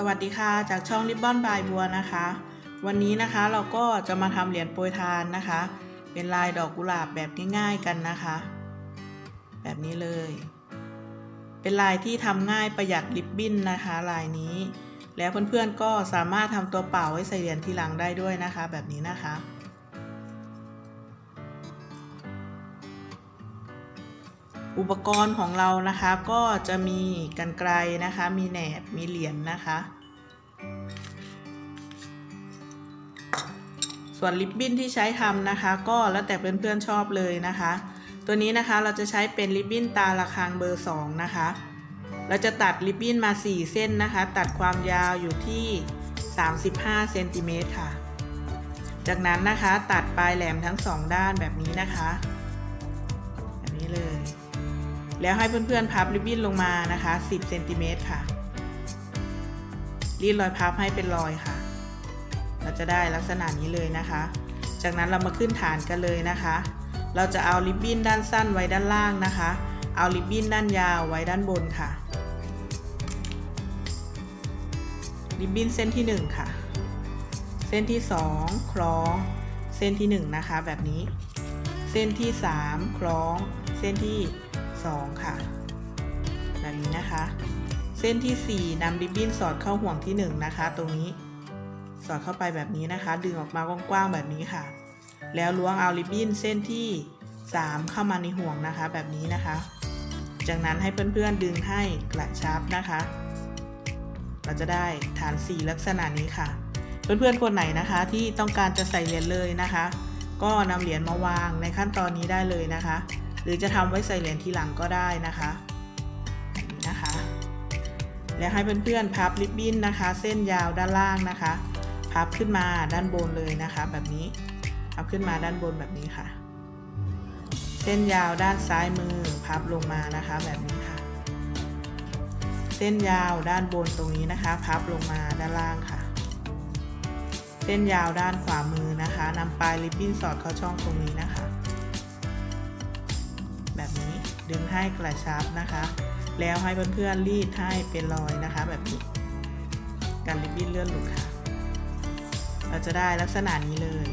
สวัสดีค่ะจากช่องริบบอนบายบัวนะคะ วันนี้นะคะเราก็จะมาทำเหรียญโปรยทานนะคะ เป็นลายดอกกุหลาบแบบง่ายๆกันนะคะ แบบนี้เลย เป็นลายที่ทำง่ายประหยัดริบบิ้นนะคะ ลายนี้ แล้วเพื่อนๆก็สามารถทำตัวเป่าไว้ใส่เหรียญทีหลังได้ด้วยนะคะ แบบนี้นะคะ อุปกรณ์ของเรานะคะก็จะมีกันไกลนะคะ มีแหนบมีเหรียญนะคะ ส่วนริบบิ้นที่ใช้ทำนะคะ ก็แล้วแต่เพื่อนๆชอบเลยนะคะ ตัวนี้นะคะเราจะใช้เป็นริบบิ้นตาระฆังเบอร์ 2 นะคะ เราจะตัดริบบิ้นมา 4 เส้นนะคะ ตัดความยาวอยู่ที่ 35เซนติเมตรค่ะ จากนั้นนะคะตัดปลายแหลมทั้ง 2 ด้านแบบนี้นะคะ แบบนี้เลย แล้วให้เพื่อนๆพับริบบิ้นลงมานะคะ 10เซนติเมตรค่ะ รีดรอยพับให้เป็นรอยค่ะ เราจะได้ลักษณะนี้เลยนะคะ จากนั้นเรามาขึ้นฐานกันเลยนะคะ เราจะเอาริบบิ้นด้านสั้นไว้ด้านล่างนะคะ เอาริบบิ้นด้านยาวไว้ด้านบนค่ะ ริบบิ้นเส้นที่ 1 ค่ะ เส้นที่ 2 คล้อง เส้นที่ 1 นะคะ แบบนี้ เส้นที่ 3 คล้อง เส้นที่ 2 ค่ะ แบบนี้นะคะ เส้นที่ 4นำริบบิ้นสอดเข้าห่วงที่ 1 นะคะ ตรงนี้ สอดเข้าไปแบบนี้นะคะ ดึงออกมากว้างๆแบบนี้ค่ะ แล้วล้วงเอาริบบิ้นเส้นที่ 3 เข้ามาในห่วงนะคะ แบบนี้นะคะ จากนั้นให้เพื่อนๆดึงให้กระชับนะคะ เราจะได้ฐานสีลักษณะนี้ค่ะ เพื่อนๆคนไหนนะคะที่ต้องการจะใส่เหรียญเลยนะคะ ก็นำเหรียญมาวางในขั้นตอนนี้ได้เลยนะคะ รือจะทำไว้ใส่เหรียญทีหลังก็ได้นะคะนี้นะคะ แล้วให้เพื่อนๆพับริบบิ้นนะคะ เส้นยาวด้านล่างนะคะ พับขึ้นมาด้านบนเลยนะคะ แบบนี้พับขึ้นมาด้านบนแบบนี้ค่ะ เส้นยาวด้านซ้ายมือพับลงมานะคะแบบนี้ค่ะ เส้นยาวด้านบนตรงนี้นะคะ พับลงมาด้านล่างค่ะเส้นยาวด้านขวามือนะคะนำปลายริบบิ้นสอดเข้าช่องตรงนี้นะคะ ดึงให้กระชับนะคะ แล้วให้เพื่อนๆรีดให้เป็นรอยนะคะ แบบนี้การริบบิ้นเลื่อนหลุดค่ะ เราจะได้ลักษณะนี้เลย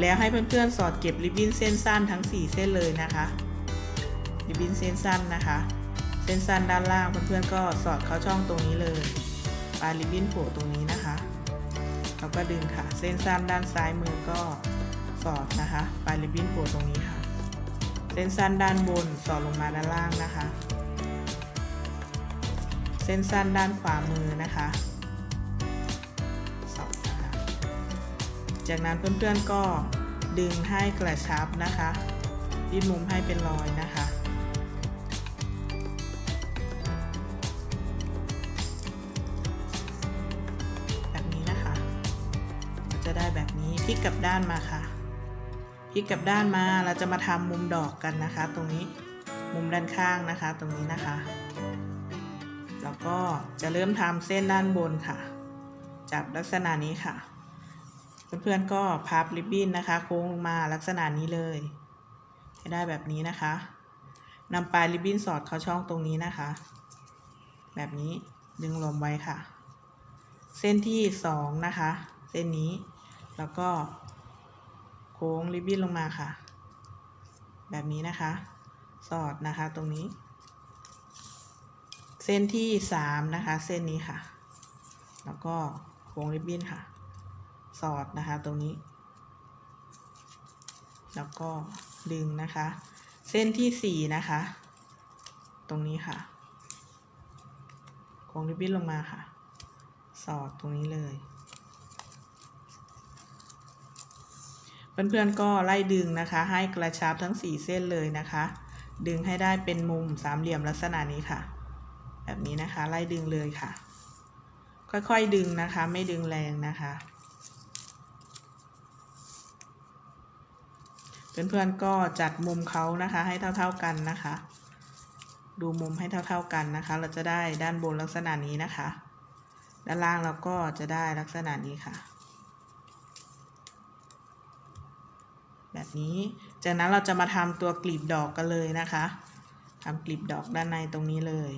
แล้วให้เพื่อนๆสอดเก็บริบบิ้นเส้นสั้นทั้ง 4 เส้นเลยนะคะริบบิ้นเส้นสั้นนะคะ เส้นสั้นด้านล่างเพื่อนๆก็สอดเข้าช่องตรงนี้เลยปลายริบบิ้นโผล่ตรงนี้นะคะเราก็ดึงค่ะ เส้นสั้นด้านซ้ายมือก็สอดนะคะ ปลายริบบิ้นโผล่ตรงนี้ค่ะ ส้นสั้นด้านบนสอดลงมาด้านล่างนะคะ เส้นสั้นด้านขวามือนะคะสอดนะคะจากนั้นเพื่อนๆก็ดึงให้กระชับนะคะยืดมุมให้เป็นรอยนะคะแบบนี้นะคะ จะได้แบบนี้พลิกกลับด้านมาค่ะ พลิกกลับด้านมาเราจะมาทำมุมดอกกันนะคะ ตรงนี้มุมด้านข้างนะคะ ตรงนี้นะคะ แล้วก็จะเริ่มทำเส้นด้านบนค่ะ จับลักษณะนี้ค่ะ เพื่อนๆก็พับริบบิ้นนะคะ โค้งลงมาลักษณะนี้เลยให้ได้แบบนี้นะคะนำปลายริบบิ้นสอดเข้าช่องตรงนี้นะคะ แบบนี้ดึงลมไว้ค่ะ เส้นที่สองนะคะ เส้นนี้แล้วก็ ค้งริบบิ้นลงมาค่ะ แบบนี้นะคะ สอดนะคะตรงนี้ เส้นที่สามนะคะ เส้นนี้ค่ะ แล้วก็โค้งริบบิ้นค่ะ สอดนะคะตรงนี้ แล้วก็ดึงนะคะ เส้นที่สี่นะคะ ตรงนี้ค่ะโค้งริบบิ้นลงมาค่ะ สอดตรงนี้เลย เพื่อนๆก็ไล่ดึงนะคะ ให้กระชับทั้ง 4 เส้นเลยนะคะ ดึงให้ได้เป็นมุมสามเหลี่ยมลักษณะนี้ค่ะ แบบนี้นะคะไล่ดึงเลยค่ะ ค่อยๆดึงนะคะ ไม่ดึงแรงนะคะเพื่อนๆก็จัดมุมเขานะคะ ให้เท่าๆกันนะคะ ดูมุมให้เท่าๆกันนะคะ เราจะได้ด้านบนลักษณะนี้นะคะ ด้านล่างเราก็จะได้ลักษณะนี้ค่ะ แบบ นี้ จากนั้นเราจะมาทำตัวกลีบดอกกันเลยนะคะทำกลีบดอกด้านในตรงนี้เลย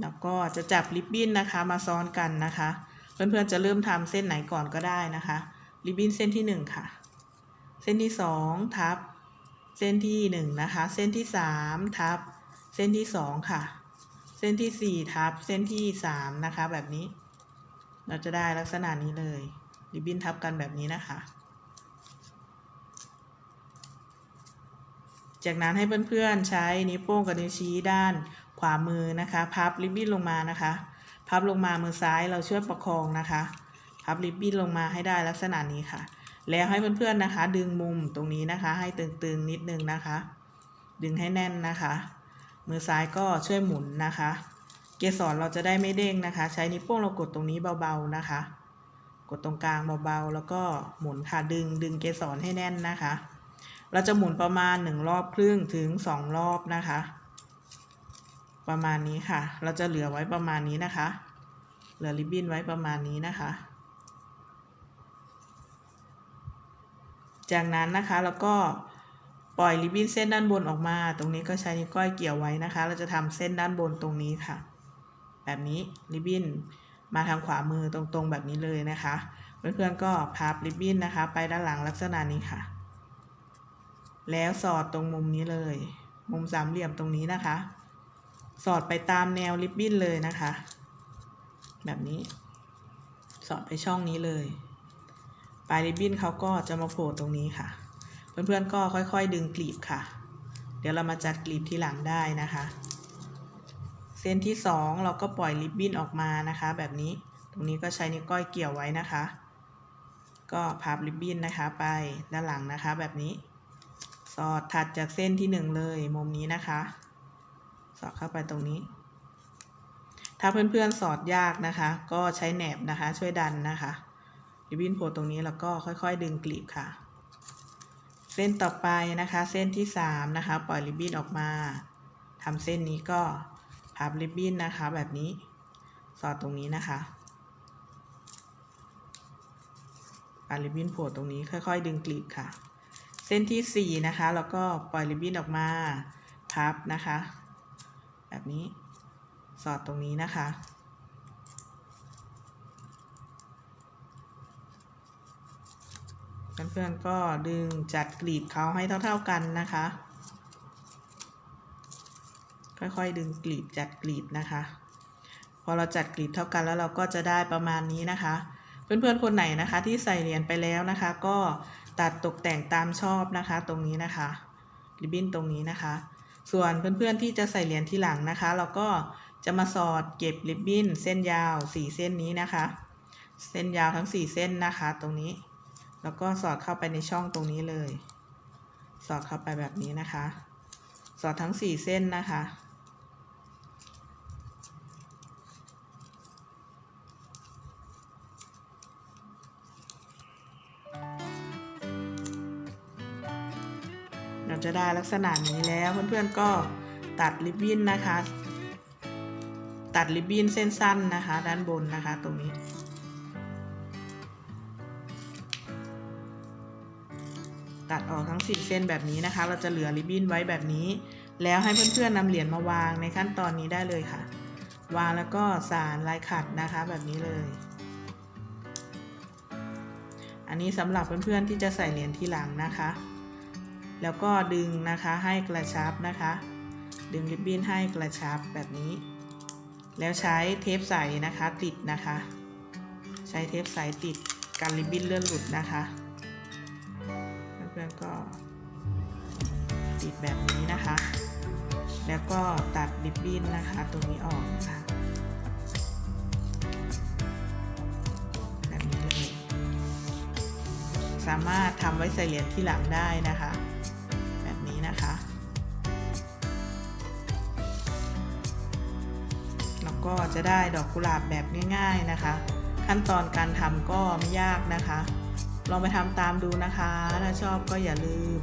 แล้วก็จะจับริบบิ้นนะคะมาซ้อนกันนะคะ เพื่อนๆจะเริ่มทำเส้นไหนก่อนก็ได้นะคะ ริบบิ้นเส้นที่หนึ่งค่ะ เส้นที่สองทับ เส้นที่หนึ่งนะคะ เส้นที่สามทับ เส้นที่สองค่ะ เส้นที่สี่ทับ เส้นที่สามนะคะ แบบนี้ เราจะได้ลักษณะนี้เลย ริบบิ้นทับกันแบบนี้นะคะ จากนั้นให้เพื่อนๆใช้นิ้วโป้งกับนิ้วชี้ด้านขวามือนะคะ พับริบบิ้นลงมานะคะ พับลงมามือซ้ายเราช่วยประคองนะคะ พับริบบิ้นลงมาให้ได้ลักษณะนี้ค่ะ แล้วให้เพื่อนๆนะคะ ดึงมุมตรงนี้นะคะ ให้ตึงๆนิดนึงนะคะ ดึงให้แน่นนะคะ มือซ้ายก็ช่วยหมุนนะคะ เกสรเราจะได้ไม่เด้งนะคะ ใช้นิ้วโป้งเรากดตรงนี้เบาๆนะคะ กดตรงกลางเบาๆ แล้วก็หมุนค่ะดึงดึงเกสรให้แน่นนะคะ เราจะหมุนประมาณหนึ่งรอบครึ่งถึงสองรอบนะคะ ประมาณนี้ค่ะ เราจะเหลือไว้ประมาณนี้นะคะ เหลือริบบิ้นไว้ประมาณนี้นะคะ จากนั้นนะคะแล้วก็ปล่อยริบบิ้นเส้นด้านบนออกมา ตรงนี้ก็ใช้นิ้วก้อยเกี่ยวไว้นะคะ เราจะทำเส้นด้านบนตรงนี้ค่ะ แบบนี้ริบบิ้น มาทางขวามือตรงๆแบบนี้เลยนะคะ เพื่อนๆก็พับริบบิ้นนะคะ ไปด้านหลังลักษณะนี้ค่ะ แล้วสอดตรงมุมนี้เลย มุมสามเหลี่ยมตรงนี้นะคะ สอดไปตามแนวริบบิ้นเลยนะคะ แบบนี้ สอดไปช่องนี้เลยปลายริบบิ้นเขาก็จะมาโผล่ตรงนี้ค่ะ เพื่อนๆก็ค่อยๆ ดึงกลีบค่ะ เดี๋ยวเรามาจัดกลีบที่หลังได้นะคะ ส้นที่สองเราก็ปล่อยริบบิ้นออกมานะคะ แบบนี้ตรงนี้ก็ใช้นิ้วก้อยเกี่ยวไว้นะคะ ก็พับริบบิ้นนะคะไปด้านหลังนะคะ แบบนี้ สอดถัดจากเส้นที่หนึ่งเลยมุมนี้นะคะ สอดเข้าไปตรงนี้ ถ้าเพื่อนๆสอดยากนะคะ ก็ใช้แหนบนะคะ ช่วยดันนะคะริบบิ้นโผล่ตรงนี้แล้วก็ค่อยๆ ดึงกลีบค่ะ เส้นต่อไปนะคะ เส้นที่สามนะคะ ปล่อยริบบิ้นออกมาทำเส้นนี้ก็ พับริบบิ้นนะคะ แบบนี้สอดตรงนี้นะคะปลายริบบิ้นโผล่ตรงนี้ค่อยๆ ดึงกลีบค่ะ เส้นที่สี่นะคะ แล้วก็ปล่อยริบบิ้นออกมาพับนะคะ แบบนี้สอดตรงนี้นะคะ เพื่อนๆก็ดึงจัดกลีบเขาให้เท่าๆกันนะคะ ค่อยๆดึงกลีบจัดกลีบนะคะ พอเราจัดกลีบเท่ากันแล้วเราก็จะได้ประมาณนี้นะคะ เพื่อนๆคนไหนนะคะที่ใส่เหรียญไปแล้วนะคะ ก็ตัดตกแต่งตามชอบนะคะ ตรงนี้นะคะริบบิ้นตรงนี้นะคะ ส่วนเพื่อนๆที่จะใส่เหรียญที่หลังนะคะ เราก็จะมาสอดเก็บริบบิ้นเส้นยาวสี่เส้นนี้นะคะ เส้นยาวทั้งสี่เส้นนะคะ ตรงนี้ แล้วก็สอดเข้าไปในช่องตรงนี้เลย สอดเข้าไปแบบนี้นะคะ สอดทั้งสี่เส้นนะคะ จะได้ลักษณะนี้แล้วเพื่อนๆก็ตัดริบบิ้นนะคะ ตัดริบบิ้นเส้นสั้นนะคะ ด้านบนนะคะตรงนี้ ตัดออกทั้งสี่เส้นแบบนี้นะคะ เราจะเหลือริบบิ้นไว้แบบนี้ แล้วให้เพื่อนๆนำเหรียญมาวางในขั้นตอนนี้ได้เลยค่ะ วางแล้วก็สารลายขัดนะคะแบบนี้เลยอันนี้สำหรับเพื่อนๆที่จะใส่เหรียญทีหลังนะคะ แล้วก็ดึงนะคะให้กระชับนะคะ ดึงริบบิ้นให้กระชับแบบนี้ แล้วใช้เทปใสนะคะติดนะคะ ใช้เทปใสติดกันริบบิ้นเลื่อนหลุดนะคะเพื่อนๆก็ติดแบบนี้นะคะ แล้วก็ตัดริบบิ้นนะคะตรงนี้ออกนะคะแบบนี้เลย สามารถทำไว้ใส่เหรียญที่หลังได้นะคะ ก็จะได้ดอกกุหลาบแบบง่าย ๆนะคะ ขั้นตอนการทำก็ไม่ยากนะคะ ลองไปทำตามดูนะคะ ถ้าชอบก็อย่าลืม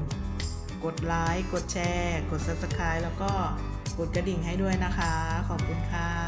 กดไลค์กดแชร์ กด subscribe แล้วก็กดกระดิ่งให้ด้วยนะคะ ขอบคุณค่ะ